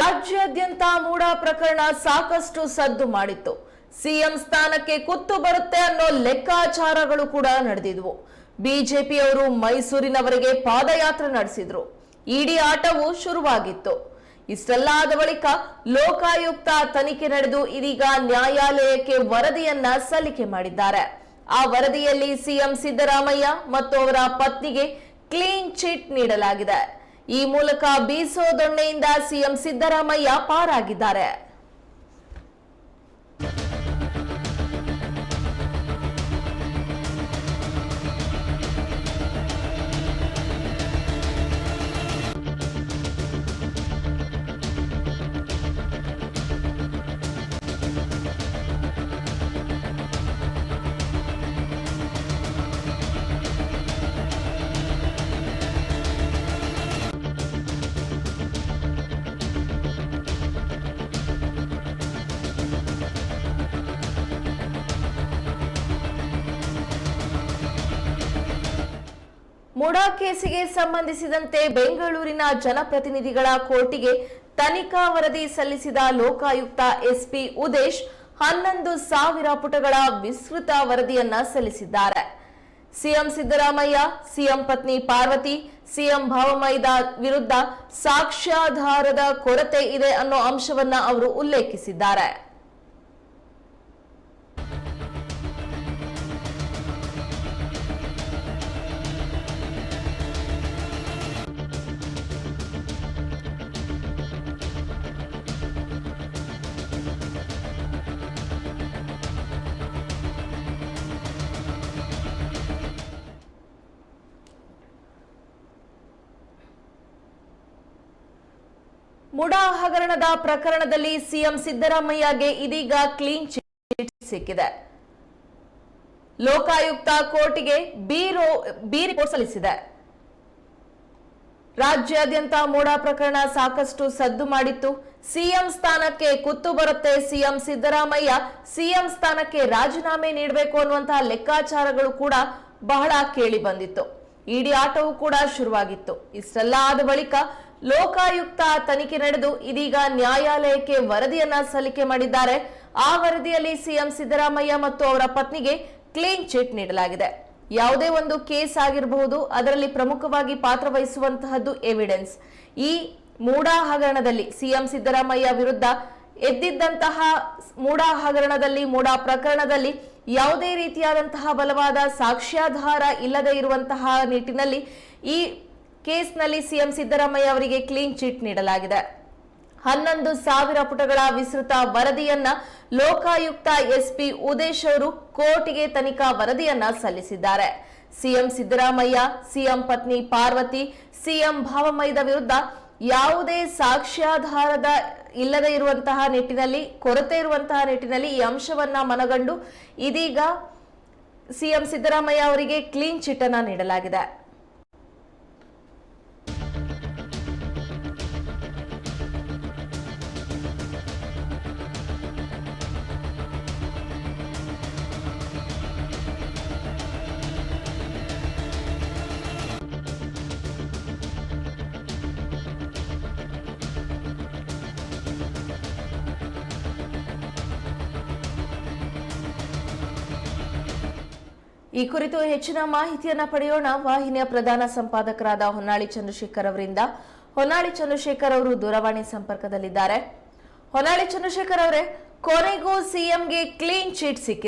ರಾಜ್ಯಾದ್ಯಂತ ಮೂಡ ಪ್ರಕರಣ ಸಾಕಷ್ಟು ಸದ್ದು ಮಾಡಿತ್ತು. ಸಿಎಂ ಸ್ಥಾನಕ್ಕೆ ಕುತ್ತು ಬರುತ್ತೆ ಅನ್ನೋ ಲೆಕ್ಕಾಚಾರಗಳು ಕೂಡ ನಡೆದಿದ್ವು. ಬಿಜೆಪಿಯವರು ಮೈಸೂರಿನವರೆಗೆ ಪಾದಯಾತ್ರೆ ನಡೆಸಿದ್ರು. ಇಡೀ ಆಟವು ಶುರುವಾಗಿತ್ತು. ಇಷ್ಟೆಲ್ಲ ಆದ ಬಳಿಕ ಲೋಕಾಯುಕ್ತ ತನಿಖೆ ನಡೆದು ಇದೀಗ ನ್ಯಾಯಾಲಯಕ್ಕೆ ವರದಿಯನ್ನ ಸಲ್ಲಿಕೆ ಮಾಡಿದ್ದಾರೆ. ಆ ವರದಿಯಲ್ಲಿ ಸಿಎಂ ಸಿದ್ದರಾಮಯ್ಯ ಮತ್ತು ಅವರ ಪತ್ನಿಗೆ ಕ್ಲೀನ್ ಚಿಟ್ ನೀಡಲಾಗಿದೆ. ಈ ಮೂಲಕ ಬೀಸೋ ದೊಣ್ಣೆಯಿಂದ ಸಿಎಂ ಸಿದ್ದರಾಮಯ್ಯ ಪಾರಾಗಿದ್ದಾರೆ. ಮುಡಾ ಕೇಸಿಗೆ ಸಂಬಂಧಿಸಿದಂತೆ ಬೆಂಗಳೂರಿನ ಜನಪ್ರತಿನಿಧಿಗಳ ಕೋರ್ಟಿಗೆ ತನಿಖಾ ವರದಿ ಸಲ್ಲಿಸಿದ ಲೋಕಾಯುಕ್ತ ಎಸ್ಪಿ ಉದೇಶ್ ಹನ್ನೊಂದು ಸಾವಿರ ಪುಟಗಳ ವಿಸ್ತೃತ ವರದಿಯನ್ನ ಸಲ್ಲಿಸಿದ್ದಾರೆ. ಸಿಎಂ ಸಿದ್ದರಾಮಯ್ಯ, ಸಿಎಂ ಪತ್ನಿ ಪಾರ್ವತಿ, ಸಿಎಂ ಭಾವಮೈದ ವಿರುದ್ಧ ಸಾಕ್ಷ್ಯಾಧಾರದ ಕೊರತೆ ಇದೆ ಅನ್ನೋ ಅಂಶವನ್ನ ಅವರು ಉಲ್ಲೇಖಿಸಿದ್ದಾರೆ. ಮುಡಾ ಹಗರಣದ ಪ್ರಕರಣದಲ್ಲಿ ಸಿಎಂ ಸಿದ್ದರಾಮಯ್ಯಗೆ ಇದೀಗ ಕ್ಲೀನ್ ಚಿಟ್ ಸಿಕ್ಕಿದೆ. ಲೋಕಾಯುಕ್ತ ಕೋರ್ಟಿಗೆ ಬೀರೋ ಬಿ ರಿಪೋರ್ಟ್ ಸಲ್ಲಿಸಿದೆ. ರಾಜ್ಯಾದ್ಯಂತ ಮೋಡಾ ಪ್ರಕರಣ ಸಾಕಷ್ಟು ಸದ್ದು ಮಾಡಿತ್ತು. ಸಿಎಂ ಸ್ಥಾನಕ್ಕೆ ಕುತ್ತು ಬರುತ್ತೆ ಸಿಎಂ ಸಿದ್ದರಾಮಯ್ಯ. ಸಿಎಂ ಸ್ಥಾನಕ್ಕೆ ರಾಜೀನಾಮೆ ನೀಡಬೇಕು ಅನ್ನುವಂತಹ ಲೆಕ್ಕಾಚಾರಗಳು ಕೂಡ ಬಹಳ ಕೇಳಿ ಬಂದಿತ್ತು. ಇಡೀ ಆಟವು ಕೂಡ ಶುರುವಾಗಿತ್ತು. ಇಷ್ಟೆಲ್ಲ ಆದ ಬಳಿಕ ಲೋಕಾಯುಕ್ತ ತನಿಖೆ ನಡೆದು ಇದೀಗ ನ್ಯಾಯಾಲಯಕ್ಕೆ ವರದಿಯನ್ನ ಸಲ್ಲಿಕೆ ಮಾಡಿದ್ದಾರೆ. ಆ ವರದಿಯಲ್ಲಿ ಸಿಎಂ ಸಿದ್ದರಾಮಯ್ಯ ಮತ್ತು ಅವರ ಪತ್ನಿಗೆ ಕ್ಲೀನ್ ಚಿಟ್ ನೀಡಲಾಗಿದೆ. ಯಾವುದೇ ಒಂದು ಕೇಸ್ ಆಗಿರಬಹುದು, ಅದರಲ್ಲಿ ಪ್ರಮುಖವಾಗಿ ಪಾತ್ರ ವಹಿಸುವಂತಹದ್ದು ಎವಿಡೆನ್ಸ್ ಈ ಮೂಡಾ ಹಗರಣದಲ್ಲಿ ಸಿಎಂ ಸಿದ್ದರಾಮಯ್ಯ ವಿರುದ್ಧ ಎದ್ದಿದ್ದಂತಹ ಮೂಡಾ ಹಗರಣದಲ್ಲಿ ಮೂಡಾ ಪ್ರಕರಣದಲ್ಲಿ ಯಾವುದೇ ರೀತಿಯಾದಂತಹ ಬಲವಾದ ಸಾಕ್ಷ್ಯಾಧಾರ ಇಲ್ಲದೆ ಇರುವಂತಹ ನಿಟ್ಟಿನಲ್ಲಿ ಈ ಕೇಸ್ನಲ್ಲಿ ಸಿಎಂ ಸಿದ್ದರಾಮಯ್ಯ ಅವರಿಗೆ ಕ್ಲೀನ್ ಚಿಟ್ ನೀಡಲಾಗಿದೆ. ಹನ್ನೊಂದು ಸಾವಿರ ಪುಟಗಳ ವಿಸ್ತೃತ ವರದಿಯನ್ನ ಲೋಕಾಯುಕ್ತ ಎಸ್ಪಿ ಉದೇಶ್ ಅವರು ಕೋರ್ಟ್ಗೆ ತನಿಖಾ ವರದಿಯನ್ನ ಸಲ್ಲಿಸಿದ್ದಾರೆ. ಸಿಎಂ ಸಿದ್ದರಾಮಯ್ಯ, ಸಿಎಂ ಪತ್ನಿ ಪಾರ್ವತಿ, ಸಿಎಂ ಭಾವಮೈದ ವಿರುದ್ಧ ಯಾವುದೇ ಸಾಕ್ಷ್ಯಾಧಾರದ ಇಲ್ಲದೆ ಇರುವಂತಹ ನಿಟ್ಟಿನಲ್ಲಿ, ಕೊರತೆ ಇರುವಂತಹ ನಿಟ್ಟಿನಲ್ಲಿ ಈ ಅಂಶವನ್ನ ಮನಗಂಡು ಇದೀಗ ಸಿಎಂ ಸಿದ್ದರಾಮಯ್ಯ ಅವರಿಗೆ ಕ್ಲೀನ್ ಚಿಟ್ ನೀಡಲಾಗಿದೆ. ಈ ಕುರಿತು ಹೆಚ್ಚಿನ ಮಾಹಿತಿಯನ್ನ ಪಡೆಯೋಣ. ವಾಹಿನಿಯ ಪ್ರಧಾನ ಸಂಪಾದಕರಾದ ಹೊನ್ನಾಳಿ ಚಂದ್ರಶೇಖರ್ ಅವರಿಂದ. ಹೊನ್ನಾಳಿ ಚಂದ್ರಶೇಖರ್ ಅವರು ದೂರವಾಣಿ ಸಂಪರ್ಕದಲ್ಲಿದ್ದಾರೆ. ಹೊನ್ನಾಳಿ ಚಂದ್ರಶೇಖರ್ ಅವರೇ, ಕೊನೆಗೂ ಸಿಎಂಗೆ ಕ್ಲೀನ್ ಚೀಟ್ ಸಿಕ್ಕಿದೆ.